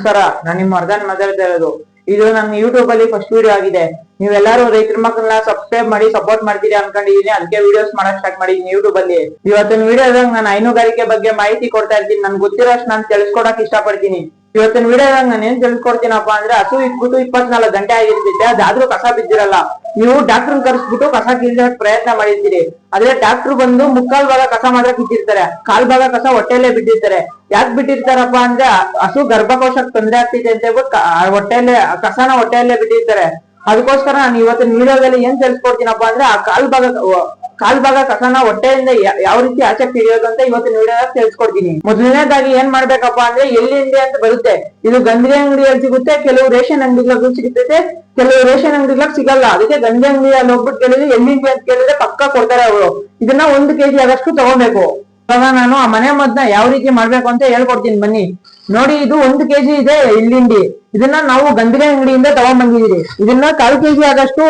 ನಮಸ್ಕಾರ. ನಾನು ನಿಮ್ಮ ಮರ್ದನ್ ಮಾತಾಡ್ತಾ ಇರೋದು ಇದು ನನ್ನ ಯೂಟ್ಯೂಬ್ ಅಲ್ಲಿ ಫಸ್ಟ್ ವಿಡಿಯೋ ಆಗಿದೆ. ನೀವೆಲ್ಲರೂ ರೈತರ ಮಕ್ಕಳನ್ನ ಸಬ್ಸ್ಕ್ರೈಬ್ ಮಾಡಿ ಸಪೋರ್ಟ್ ಮಾಡ್ತೀರಿ ಅನ್ಕೊಂಡಿದೀನಿ. ಅದಕ್ಕೆ ವಿಡಿಯೋಸ್ ಮಾಡಕ್ ಸ್ಟಾರ್ಟ್ ಮಾಡಿದೀನಿ. ಯೂಟ್ಯೂಬ್ ಅಲ್ಲಿ ಇವತ್ತಿನ ವಿಡಿಯೋದಾಗ ನಾನು ಹೈನುಗಾರಿಕೆ ಬಗ್ಗೆ ಮಾಹಿತಿ ಕೊಡ್ತಾ ಇರ್ತೀನಿ. ನನ್ಗೆ ಗೊತ್ತಿರೋಷ್ಟು ನಾನು ತಿಳಿಸ್ಕೊಡಕ್ ಇಷ್ಟಪಡ್ತೀನಿ. ಇವತ್ತಿನ ವಿಡಿಯೋದಾಗ ನಾನು ಏನ್ ತಿಳ್ಸ್ಕೊಡ್ತೀನಪ್ಪ ಅಂದ್ರೆ ಹಸು ಇಟ್ಬಿಟ್ಟು ಇಪ್ಪತ್ನಾಲ್ಕು ಗಂಟೆ ಆಗಿರ್ತೈತೆ ಅದಾದ್ರೂ ಕಸ ಬಿದ್ದಿರಲ್ಲ. ನೀವು ಡಾಕ್ಟರ್ ಕರ್ಸ್ಬಿಟ್ಟು ಕಸ ಕೀಳ್ಸಕ್ ಪ್ರಯತ್ನ ಮಾಡಿರ್ತೀರಿ. ಆದ್ರೆ ಡಾಕ್ಟರ್ ಬಂದು ಮುಕ್ಕಾಲ್ ಭಾಗ ಕಸ ಮಾತ್ರ ಬಿಟ್ಟಿರ್ತಾರೆ ಕಾಲ್ ಭಾಗ ಕಸ ಹೊಟ್ಟೆಲ್ಲೇ ಬಿಟ್ಟಿರ್ತಾರೆ ಯಾಕೆ ಬಿಟ್ಟಿರ್ತಾರಪ್ಪ ಅಂದ್ರೆ ಹಸು ಗರ್ಭಕೋಶಕ್ ತೊಂದರೆ ಆಗ್ತಿದೆ ಅಂತ ಹೇಳ್ಬಿಟ್ಟು ಆ ಕಸನ ಹೊಟ್ಟೆಯಲ್ಲೇ ಬಿಟ್ಟಿರ್ತಾರೆ ಅದಕ್ಕೋಸ್ಕರ ನಾನು ಇವತ್ತಿನ ವಿಡಿಯೋದಲ್ಲಿ ಏನ್ ತಿಳಿಸ್ಕೊಡ್ತೀನಪ್ಪ ಅಂದ್ರೆ ಆ ಕಾಲ್ ಭಾಗ ಕಾಲ್ ಭಾಗ ಕಸನ ಹೊಟ್ಟೆಯಿಂದ ಯಾವ ರೀತಿ ಆಚೆ ಅಂತ ಇವತ್ತಿನ ವಿಡಿಯೋದಾಗ ತಿಳಿಸ್ಕೊಡ್ತೀನಿ ಮೊದಲನೇದಾಗಿ ಏನ್ ಮಾಡ್ಬೇಕಪ್ಪ ಅಂದ್ರೆ ಎಲ್ಲಿಂದೆ ಅಂತ ಬರುತ್ತೆ. ಇದು ಗಂಧಿ ಅಂಗಡಿಯಲ್ಲಿ ಸಿಗುತ್ತೆ, ಕೆಲವು ರೇಷನ್ ಅಂಗಡಿಗಳು ಸಿಗುತ್ತೆ, ಕೆಲವು ರೇಷನ್ ಅಂಗಡಿಗಳಿಗೆ ಸಿಗಲ್ಲ. ಅದಕ್ಕೆ ಗಂಧಿ ಅಂಗಡಿಯಲ್ಲಿ ಹೋಗ್ಬಿಟ್ಟು ಕೇಳಿದ್ರೆ ಎಲ್ಲಿಂದೆ ಅಂತ ಕೇಳಿದ್ರೆ ಪಕ್ಕ ಕೊಡ್ತಾರೆ ಅವರು. ಇದನ್ನ ಒಂದು ಕೆಜಿ ಆಗಷ್ಟು ತಗೋಬೇಕು. ಇವಾಗ ನಾನು ಆ ಮನೆ ಮದ್ದನ್ನ ಯಾವ ರೀತಿ ಮಾಡ್ಬೇಕು ಅಂತ ಹೇಳ್ಕೊಡ್ತೀನಿ ಬನ್ನಿ. ನೋಡಿ, ಇದು ಒಂದು ಕೆಜಿ ಇದೆ ಇಲ್ಲಿಂಡಿ ಇದನ್ನ ನಾವು ಗಂಧಿ ಅಂಗಡಿಯಿಂದ ತಗೊಂಡ್ಬಂದಿದೀವಿ ಇದನ್ನ ಕಾಲು ಕೆಜಿ ಆದಷ್ಟು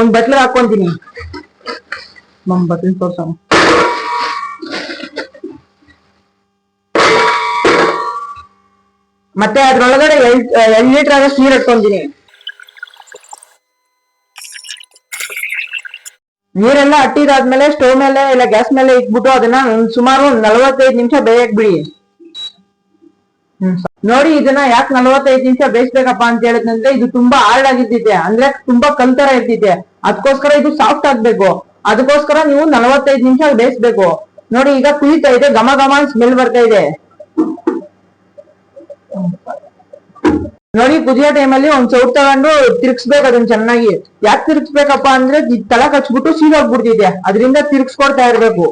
ಒಂದ್ ಬಟ್ಲ ಹಾಕೊಂತೀನಿ ನಮ್ ಬಟ್ಲ ತೋರ್ಸ ಮತ್ತೆ ಅದ್ರೊಳಗಡೆ ಎರಡ್ ಲೀಟರ್ ಆದಷ್ಟು ನೀರ್ ಇಟ್ಕೊಂತೀನಿ. ನೀರೆಲ್ಲ ಅಟ್ಟಿದಾದ್ಮೇಲೆ ಸ್ಟವ್ ಮೇಲೆ ಇಲ್ಲ ಗ್ಯಾಸ್ ಮೇಲೆ ಇಟ್ಬಿಟ್ಟು ಅದನ್ನ ಸುಮಾರು ನಲವತ್ತೈದು ನಿಮಿಷ ಬೇಯಕ್ ಬಿಡಿ. ನೋಡಿ ಇದನ್ನ ಯಾಕೆ ನಲವತ್ತೈದು ನಿಮಿಷ ಬೇಯಿಸ್ಬೇಕಪ್ಪ ಅಂತ ಹೇಳಿದ್ನಂದ್ರೆ ಇದು ತುಂಬಾ ಹಾರ್ಡ್ ಆಗಿದ್ದಿದೆ. ಅಂದ್ರೆ ತುಂಬಾ ಕಲ್ತರ ಇದ್ದಿದೆ. ಅದಕ್ಕೋಸ್ಕರ ಇದು ಸಾಫ್ಟ್ ಆಗ್ಬೇಕು. ಅದಕ್ಕೋಸ್ಕರ ನೀವು ನಲವತ್ತೈದು ನಿಮಿಷ ಬೇಯಿಸ್ಬೇಕು. ನೋಡಿ ಈಗ ಕುಯ್ತಾ ಇದೆ, ಘಮ ಘಮ ಸ್ಮೆಲ್ ಬರ್ತಾ ಇದೆ. ನೋಡಿ, ಕುದಿಯೋ ಟೈಮಲ್ಲಿ ಒಂದ್ ಸೌಟ್ ತಗೊಂಡು ತಿರ್ಗಿಸ್ಬೇಕು ಅದನ್ನ ಚೆನ್ನಾಗಿ. ಯಾಕೆ ತಿರ್ಗಿಸ್ಬೇಕಪ್ಪ ಅಂದ್ರೆ ತಳ ಕಚ್ಬಿಟ್ಟು ಸೀದೋಗ್ಬಿಡ್ತಿದೆ ಅದರಿಂದ ತಿರ್ಗಿಸ್ಕೊಡ್ತಾ ಇರ್ಬೇಕು.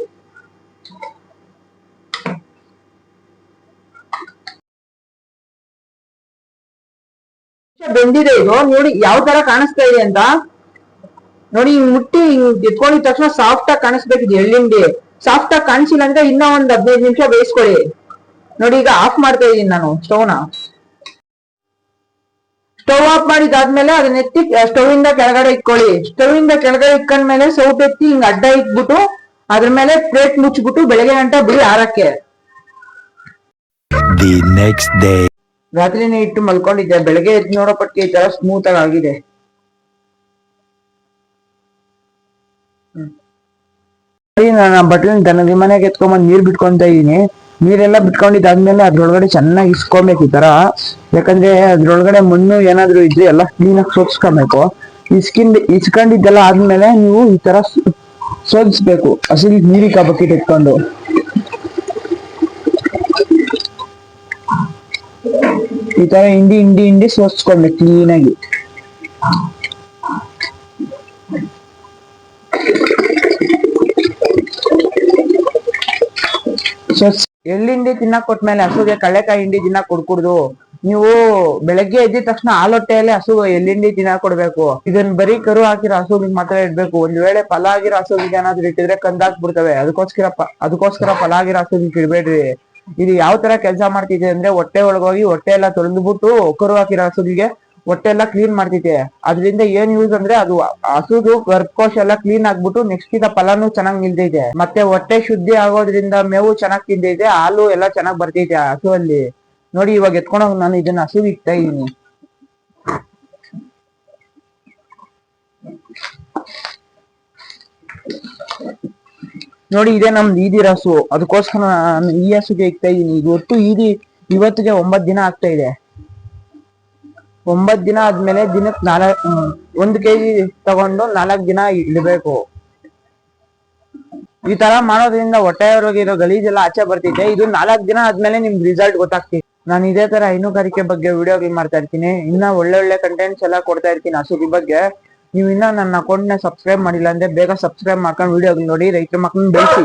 ಬೆಂದಿದೆ ಇದು. ನೋಡಿ, ಯಾವ ತರ ಕಾಣಿಸ್ತಾ ಇದೆ ಅಂತ. ನೋಡಿ ಹಿಂಗ್ ಮುಟ್ಟಿ ಹಿಂಗ್ ಎತ್ಕೊಂಡಿದ ತಕ್ಷಣ ಸಾಫ್ಟ್ ಆಗಿ ಕಾಣಿಸ್ಬೇಕು ಇದು ಎಳ್ಳಿಂಡಿ ಸಾಫ್ಟ್ ಆಗಿ ಕಾಣಿಸಿಲ್ಲ ಅಂದ್ರೆ ಇನ್ನೂ ಒಂದ್ ಹದಿನೈದು ನಿಮಿಷ ಬೇಯಿಸ್ಕೊಳ್ಳಿ. ನೋಡಿ, ಈಗ ಆಫ್ ಮಾಡ್ತಾ ಇದೀನಿ ನಾನು ಸ್ಟವ್ನ ಸ್ಟವ್ ಆಫ್ ಮಾಡಿದಾದ್ಮೇಲೆ ಅದನ್ನ ಎತ್ತಿ ಸ್ಟವ್ ಇಂದ ಕೆಳಗಡೆ ಇಟ್ಕೊಳ್ಳಿ. ಸ್ಟವ್ ಇಂದ ಕೆಳಗಡೆ ಇಟ್ಕೊಂಡ್ಮೇಲೆ ಸೌಟ್ ಎತ್ತಿ ಹಿಂಗ್ ಅಡ್ಡ ಇಟ್ಬಿಟ್ಟು ಅದ್ರ ಮೇಲೆ ಪ್ಲೇಟ್ ಮುಚ್ಚಿಬಿಟ್ಟು ಬೆಳಗ್ಗೆ ಗಂಟೆ ಬಿಡಿ ಆರಕ್ಕೆ. ದಿ ನೆಕ್ಸ್ಟ್ ಡೇ ರಾತ್ರಿನೇ ಇಟ್ಟು ಮಲ್ಕೊಂಡಿದ್ದೆ. ಬೆಳಗ್ಗೆ ಎದ್ದು ನೋಡೋಪಟ್ಟಿಗೆ ಈ ತರ ಸ್ಮೂತ್ ಆಗಿ ಆಗಿದೆ. ನೋಡಿ ನಾನು ಬಟ್ಲಿನ ದನದ ಮನೆಗೆ ಎತ್ಕೊಂಡ್ಬಂದು ನೀರ್ ಬಿಟ್ಕೊಂತ ಇದೀನಿ. ನೀರೆಲ್ಲ ಬಿಟ್ಕೊಂಡಿದ್ದಾದ್ಮೇಲೆ ಅದ್ರೊಳಗಡೆ ಚೆನ್ನಾಗಿ ಇಸ್ಕೊಬೇಕು ಈ ತರ. ಯಾಕಂದ್ರೆ ಅದ್ರೊಳಗಡೆ ಮಣ್ಣು ಏನಾದ್ರು ಇದ್ರೆ ಎಲ್ಲ ಕ್ಲೀನಾಗಿ ಆಗಿ ಸೋಸ್ಕೊಬೇಕು ಇಸ್ಕಿಂದ, ಇಸ್ಕೊಂಡಿದ್ದೆಲ್ಲ ಆದ್ಮೇಲೆ ನೀವು ಈ ತರ ಸೋದಿಸ್ಬೇಕು ಹಸಿರು ನೀರಿಕ ಬಕೆಟ್ ಇಟ್ಕೊಂಡು. ಈ ತರ ಹಿಂಡಿ ಹಿಂಡಿ ಹಿಂಡಿ ಸೋಸ್ಕೊಳ್ಬೇಕು ಕ್ಲೀನ್ ಆಗಿ ಎಳ್ಳಿಂಡಿ ತಿನ್ನಕ್ ಕೊಟ್ಮೇಲೆ ಹಸುಗೆ ಕಳೆಕಾಯಿ ಹಿಂಡಿ ತಿನ್ನಕ್ ಕೊಡ್ಕೂಡ್ದು. ನೀವು ಬೆಳಗ್ಗೆ ಎದ್ದಿದ ತಕ್ಷಣ ಹಾಲೊಟ್ಟೆಯಲ್ಲಿ ಹಸು ಎಲ್ಲಿಂಡಿ ದಿನ ಕೊಡ್ಬೇಕು. ಇದನ್ನ ಬರೀ ಕರು ಹಾಕಿರೋ ಹಸುಗಳಿಗೆ ಮಾತ್ರ ಇಡ್ಬೇಕು. ಒಂದ್ ವೇಳೆ ಫಲ ಆಗಿರೋ ಹಸುಗಳಿಗೆ ಏನಾದ್ರು ಇಟ್ಟಿದ್ರೆ ಕಂದಾಕ್ ಬಿಡ್ತವೆ ಅದಕ್ಕೋಸ್ಕರ ಅದಕ್ಕೋಸ್ಕರ ಫಲ ಆಗಿರೋ ಹಸುಗಳಿಗೆ ಇಡ್ಬೇಡ್ರಿ. ಇದು ಯಾವ ತರ ಕೆಲಸ ಮಾಡ್ತಿದೆ ಅಂದ್ರೆ ಹೊಟ್ಟೆ ಒಳಗೋಗಿ ಹೊಟ್ಟೆ ಎಲ್ಲ ತೊಳೆದ್ಬಿಟ್ಟು ಕರು ಹಾಕಿರೋ ಹಸುಗಳಿಗೆ ಹೊಟ್ಟೆ ಎಲ್ಲ ಕ್ಲೀನ್ ಮಾಡ್ತಿದ್ದೆ. ಅದರಿಂದ ಏನ್ ಯೂಸ್ ಅಂದ್ರೆ ಅದು ಹಸುದು ಗರ್ಭಕೋಶ ಎಲ್ಲ ಕ್ಲೀನ್ ಆಗ್ಬಿಟ್ಟು ನೆಕ್ಸ್ಟ್ ಇದ ಫಲಾನು ಚೆನ್ನಾಗ್ ನಿಲ್ತೈತೆ ಮತ್ತೆ ಹೊಟ್ಟೆ ಶುದ್ಧಿ ಆಗೋದ್ರಿಂದ ಮೇವು ಚೆನ್ನಾಗ್ ತಿಂದಿದೆ, ಹಾಲು ಎಲ್ಲ ಚೆನ್ನಾಗ್ ಬರ್ತೈತೆ ಹಸುವಲ್ಲಿ. ನೋಡಿ ಇವಾಗ ಎತ್ಕೊಂಡೋಗ್ ನಾನು ಇದನ್ನ ಹಸು ಇಕ್ತಾ ಇದೀನಿ ನೋಡಿ ಇದೇ ನಮ್ದು ಈದಿರ ಹಸು ಅದಕ್ಕೋಸ್ಕರ ನಾನು ಈ ಹಸುಗೆ ಇಕ್ತಾ ಇದೀನಿ ಇದು ಒಟ್ಟು ಈದಿ, ಇವತ್ತಿಗೆ ಒಂಬತ್ ದಿನ ಆಗ್ತಾ ಇದೆ. ಒಂಬತ್ ದಿನ ಆದ್ಮೇಲೆ ದಿನಕ್ಕೆ ನಾಲ್ಕ್ ಒಂದು ಒಂದ್ ಕೆಜಿ ತಗೊಂಡು ನಾಲ್ಕ್ ದಿನ ಇಡಬೇಕು. ಈ ತರ ಮಾಡೋದ್ರಿಂದ ಹೊಟ್ಟೆಯೊಳಗಿರೋ ಗಲೀಜೆಲ್ಲ ಆಚೆ ಬರ್ತಿದೆ. ಇದು ನಾಲ್ಕ್ ದಿನ ಆದ್ಮೇಲೆ ನಿಮ್ಗೆ ರಿಸಲ್ಟ್ ಗೊತ್ತಾಗ್ತೀನಿ ನಾನು ಇದೇ ತರ ಹೈನುಗಾರಿಕೆ ಬಗ್ಗೆ ವಿಡಿಯೋಗಳು ಮಾಡ್ತಾ ಇರ್ತೀನಿ. ಇನ್ನ ಒಳ್ಳೆ ಒಳ್ಳೆ ಕಂಟೆಂಟ್ಸ್ ಎಲ್ಲ ಕೊಡ್ತಾ ಇರ್ತೀನಿ ಹಸುಗಿ ಬಗ್ಗೆ. ನೀವು ಇನ್ನ ನನ್ನ ಅಕೌಂಟ್ನ ಸಬ್ಸ್ಕ್ರೈಬ್ ಮಾಡಿಲ್ಲ ಅಂದ್ರೆ ಬೇಗ ಸಬ್ಸ್ಕ್ರೈಬ್ ಮಾಡ್ಕೊಂಡು ವಿಡಿಯೋಗಳು ನೋಡಿ ರೈತರ ಮಕ್ಕಳನ್ನ ಬೆಳೆಸಿ.